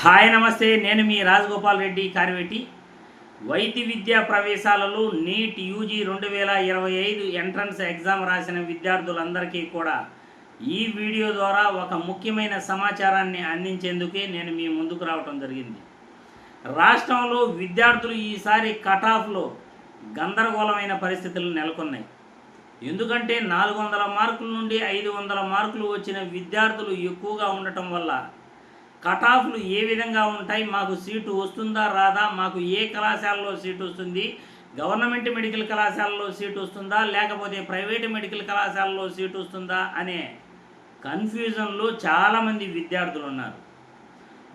Hi నమస్తే. నేను మీ రాజగోపాల్ రెడ్డి కార్వేటి. వైద్య విద్యా ప్రవేశాలలో నీట్ యూజీ రెండు వేల ఇరవై ఐదు ఎంట్రన్స్ ఎగ్జామ్ రాసిన విద్యార్థులందరికీ కూడా ఈ వీడియో ద్వారా ఒక ముఖ్యమైన సమాచారాన్ని అందించేందుకే నేను మీ ముందుకు రావటం జరిగింది. రాష్ట్రంలో విద్యార్థులు ఈసారి కటాఫ్లో గందరగోళమైన పరిస్థితులు నెలకొన్నాయి. ఎందుకంటే నాలుగు వందల మార్కుల నుండి ఐదు వందల మార్కులు వచ్చిన విద్యార్థులు ఎక్కువగా ఉండటం వల్ల కటాఫ్లు ఏ విధంగా ఉంటాయి? మాకు సీటు వస్తుందా రాదా? మాకు ఏ కళాశాలలో సీటు వస్తుంది? గవర్నమెంట్ మెడికల్ కళాశాలలో సీటు వస్తుందా? లేకపోతే ప్రైవేట్ మెడికల్ కళాశాలలో సీటు వస్తుందా? అనే కన్ఫ్యూజన్లో చాలామంది విద్యార్థులు ఉన్నారు.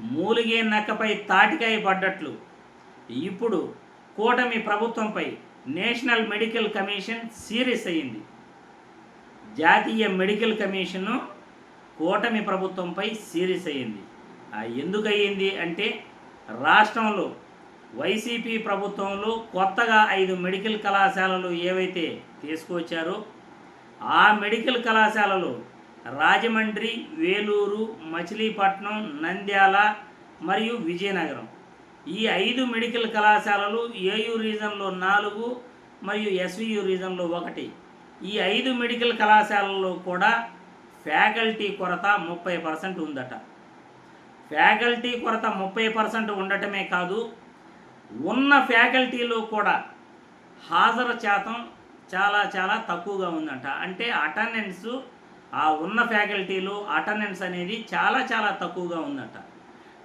మూలిగే నక్కపై తాటికాయ పడ్డట్లు. ఇప్పుడు కూటమి ప్రభుత్వంపై నేషనల్ మెడికల్ కమిషన్ సీరియస్ అయింది జాతీయ మెడికల్ కమిషను కూటమి ప్రభుత్వంపై సీరియస్ అయ్యింది. ఎందుకయ్యింది అంటే రాష్ట్రంలో వైసీపీ ప్రభుత్వంలో కొత్తగా ఐదు మెడికల్ కళాశాలలు ఏవైతే తీసుకువచ్చారో ఆ మెడికల్ కళాశాలలు రాజమండ్రి వేలూరు మచిలీపట్నం నంద్యాల మరియు విజయనగరం. ఈ ఐదు మెడికల్ కళాశాలలు ఏయు రీజన్లో నాలుగు మరియు ఎస్వియు రీజన్లో ఒకటి. ఈ ఐదు మెడికల్ కళాశాలల్లో కూడా ఫ్యాకల్టీ కొరత ముప్పై పర్సెంట్ ఉందట. ఫ్యాకల్టీ కొరత ముప్పై పర్సెంట్ ఉండటమే కాదు ఉన్న ఫ్యాకల్టీలో కూడా హాజరు శాతం చాలా చాలా తక్కువగా ఉందంట. అంటే అటెండెన్స్ ఆ ఉన్న ఫ్యాకల్టీలో అటెండెన్స్ అనేది చాలా చాలా తక్కువగా ఉందంట.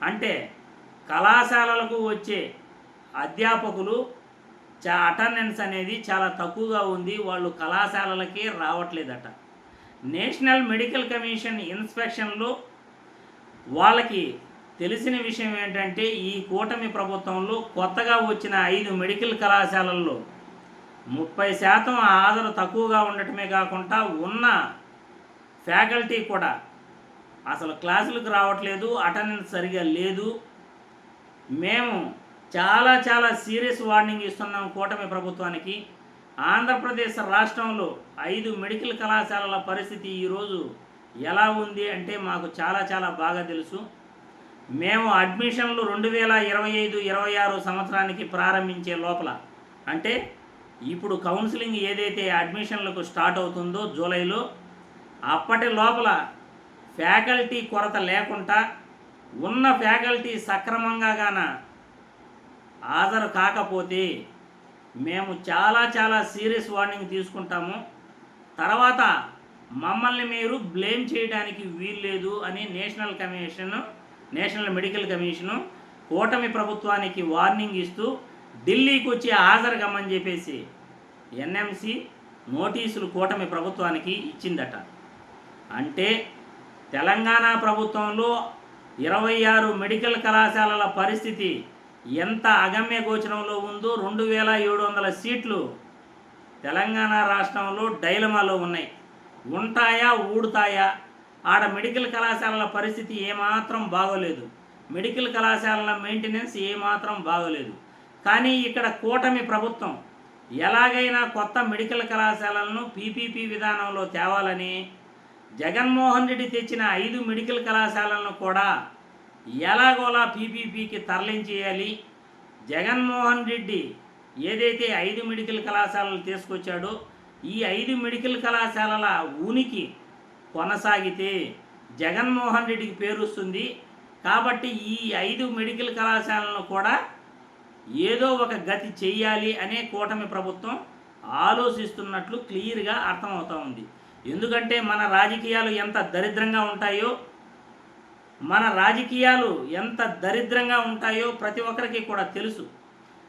అంటే కళాశాలలకు వచ్చే అధ్యాపకులు చా అటెండెన్స్ అనేది చాలా తక్కువగా ఉంది వాళ్ళు కళాశాలలకే రావట్లేదట. నేషనల్ మెడికల్ కమిషన్ ఇన్స్పెక్షన్లో వాళ్ళకి తెలిసిన విషయం ఏంటంటే ఈ కూటమి ప్రభుత్వంలో కొత్తగా వచ్చిన ఐదు మెడికల్ కళాశాలల్లో ముప్పై శాతం హాజరు తక్కువగా ఉండటమే కాకుండా ఉన్న ఫ్యాకల్టీ కూడా అసలు క్లాసులకు రావట్లేదు అటెండెన్స్ సరిగా లేదు. మేము చాలా చాలా సీరియస్ వార్నింగ్ ఇస్తున్నాం కూటమి ప్రభుత్వానికి. ఆంధ్రప్రదేశ్ రాష్ట్రంలో ఐదు మెడికల్ కళాశాలల పరిస్థితి ఈరోజు ఎలా ఉంది అంటే మాకు చాలా చాలా బాగా తెలుసు. మేము అడ్మిషన్లు రెండు వేల ఇరవై ఐదు ఇరవై ఆరు సంవత్సరానికి ప్రారంభించే లోపల అంటే ఇప్పుడు కౌన్సిలింగ్ ఏదైతే అడ్మిషన్లకు స్టార్ట్ అవుతుందో జూలైలో అప్పటి లోపల ఫ్యాకల్టీ కొరత లేకుండా ఉన్న ఫ్యాకల్టీ సక్రమంగా గాన హాజరు కాకపోతే మేము చాలా చాలా సీరియస్ వార్నింగ్ తీసుకుంటాము. తర్వాత మమ్మల్ని మీరు బ్లేమ్ చేయడానికి వీల్లేదు అని national commission national medical commission కూటమి ప్రభుత్వానికి వార్నింగ్ ఇస్తూ ఢిల్లీకి వచ్చి హాజరుగమ్మని చెప్పేసి ఎన్ఎంసి నోటీసులు కూటమి ప్రభుత్వానికి ఇచ్చిందట. అంటే తెలంగాణ ప్రభుత్వంలో ఇరవై ఆరు మెడికల్ కళాశాలల పరిస్థితి ఎంత అగమ్య గోచరంలో ఉందో రెండు వేల ఏడు వందల సీట్లు తెలంగాణ రాష్ట్రంలో డైలమాలో ఉన్నాయి. ఉంటాయా ఊడుతాయా? ఆడ మెడికల్ కళాశాలల పరిస్థితి ఏమాత్రం బాగోలేదు. మెడికల్ కళాశాలల మెయింటెనెన్స్ ఏమాత్రం బాగోలేదు. కానీ ఇక్కడ కూటమి ప్రభుత్వం ఎలాగైనా కొత్త మెడికల్ కళాశాలలను పీపీపీ విధానంలో తేవాలని జగన్మోహన్ రెడ్డి తెచ్చిన ఐదు మెడికల్ కళాశాలలను కూడా ఎలాగోలా పీపీపీకి తరలించేయాలి. జగన్మోహన్ రెడ్డి ఏదైతే ఐదు మెడికల్ కళాశాలలు తీసుకొచ్చాడో ఈ ఐదు మెడికల్ కళాశాలల ఉనికి కొనసాగితే జగన్మోహన్ రెడ్డికి పేరు వస్తుంది. కాబట్టి ఈ ఐదు మెడికల్ కళాశాలను కూడా ఏదో ఒక గతి చేయాలి అనే కూటమి ప్రభుత్వం ఆలోచిస్తున్నట్లు క్లియర్గా అర్థమవుతూ ఉంది. ఎందుకంటే మన రాజకీయాలు ఎంత దరిద్రంగా ఉంటాయో మన రాజకీయాలు ఎంత దరిద్రంగా ఉంటాయో ప్రతి ఒక్కరికి కూడా తెలుసు.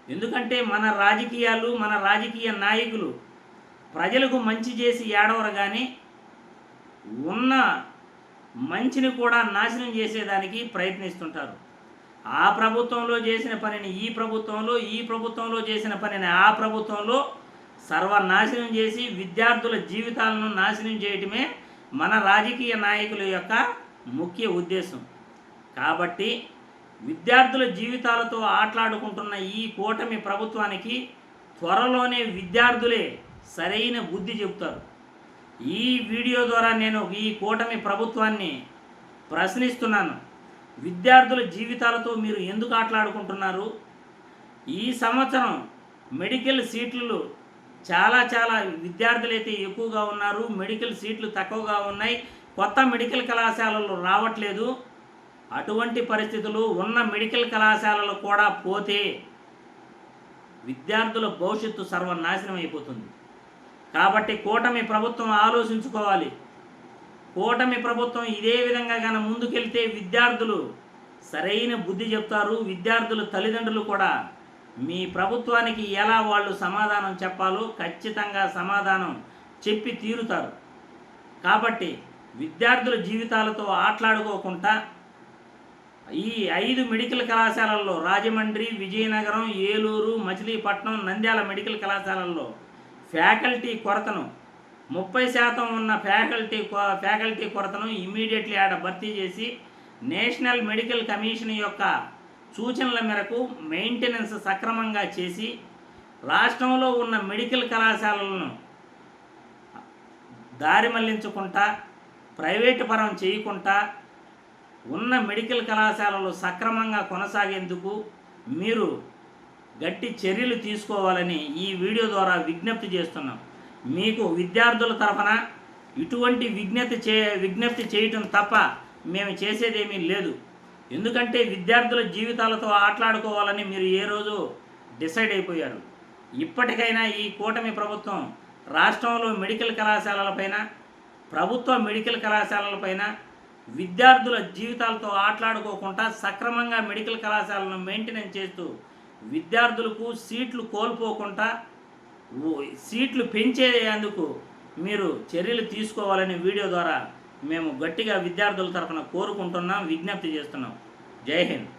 ఎందుకంటే మన రాజకీయాలు మన రాజకీయ నాయకులు ప్రజలకు మంచి చేసి ఏడవరు కానీ ఉన్న మంచిని కూడా నాశనం చేసేదానికి ప్రయత్నిస్తుంటారు. ఆ ప్రభుత్వంలో చేసిన పనిని ఈ ప్రభుత్వంలో ఈ ప్రభుత్వంలో చేసిన పనిని ఆ ప్రభుత్వంలో సర్వనాశనం చేసి విద్యార్థుల జీవితాలను నాశనం చేయటమే మన రాజకీయ నాయకుల యొక్క ముఖ్య ఉద్దేశం. కాబట్టి విద్యార్థుల జీవితాలతో ఆటలాడుకుంటున్న ఈ కూటమి ప్రభుత్వానికి త్వరలోనే విద్యార్థులే సరైన బుద్ధి చెబుతారు. ఈ వీడియో ద్వారా నేను ఈ కూటమి ప్రభుత్వాన్ని ప్రశ్నిస్తున్నాను. విద్యార్థుల జీవితాలతో మీరు ఎందుకు ఆటలాడుకుంటున్నారు? ఈ సంవత్సరం మెడికల్ సీట్లు చాలా చాలా విద్యార్థులు అయితే ఎక్కువగా ఉన్నారు. మెడికల్ సీట్లు తక్కువగా ఉన్నాయి. కొత్త మెడికల్ కళాశాలలు రావట్లేదు. అటువంటి పరిస్థితులు ఉన్న మెడికల్ కళాశాలలు కూడా పోతే విద్యార్థుల భవిష్యత్తు సర్వనాశనం అయిపోతుంది. కాబట్టి కూటమి ప్రభుత్వం ఆలోచించుకోవాలి. కూటమి ప్రభుత్వం ఇదే విధంగా కనుక ముందుకెళ్తే విద్యార్థులు సరైన బుద్ధి చెప్తారు. విద్యార్థుల తల్లిదండ్రులు కూడా మీ ప్రభుత్వానికి ఎలా వాళ్ళు సమాధానం చెప్పాలో ఖచ్చితంగా సమాధానం చెప్పి తీరుతారు. కాబట్టి విద్యార్థుల జీవితాలతో ఆటలాడుకోకుండా ఈ ఐదు మెడికల్ కళాశాలల్లో రాజమండ్రి విజయనగరం ఏలూరు మచిలీపట్నం నంద్యాల మెడికల్ కళాశాలల్లో ఫ్యాకల్టీ కొరతను ముప్పై శాతం ఉన్న ఫ్యాకల్టీ ఫ్యాకల్టీ కొరతను ఇమీడియట్లీ ఆడ భర్తీ చేసి నేషనల్ మెడికల్ కమిషన్ యొక్క సూచనల మేరకు మెయింటెనెన్స్ సక్రమంగా చేసి రాష్ట్రంలో ఉన్న మెడికల్ కళాశాలలను దారి మళ్ళించుకుంటా ప్రైవేటు పరం చేయకుండా ఉన్న మెడికల్ కళాశాలలు సక్రమంగా కొనసాగేందుకు మీరు గట్టి చర్యలు తీసుకోవాలని ఈ వీడియో ద్వారా విజ్ఞప్తి చేస్తున్నాం. మీకు విద్యార్థుల తరఫున ఇటువంటి విజ్ఞప్తి చే విజ్ఞప్తి చేయటం తప్ప మేము చేసేదేమీ లేదు. ఎందుకంటే విద్యార్థుల జీవితాలతో ఆటలాడుకోవాలని మీరు ఏ రోజు డిసైడ్ అయిపోయారు. ఇప్పటికైనా ఈ కూటమి ప్రభుత్వం రాష్ట్రంలో మెడికల్ కళాశాలలపైన ప్రభుత్వ మెడికల్ కళాశాలలపైన విద్యార్థుల జీవితాలతో ఆటలాడుకోకుండా సక్రమంగా మెడికల్ కళాశాలను మెయింటెనెన్స్ చేస్తూ విద్యార్థులకు సీట్లు కోల్పోకుండా సీట్లు పెంచేందుకు మీరు చర్యలు తీసుకోవాలని వీడియో ద్వారా మేము గట్టిగా విద్యార్థుల తరఫున కోరుకుంటున్నాం విజ్ఞప్తి చేస్తున్నాం. జై హింద్.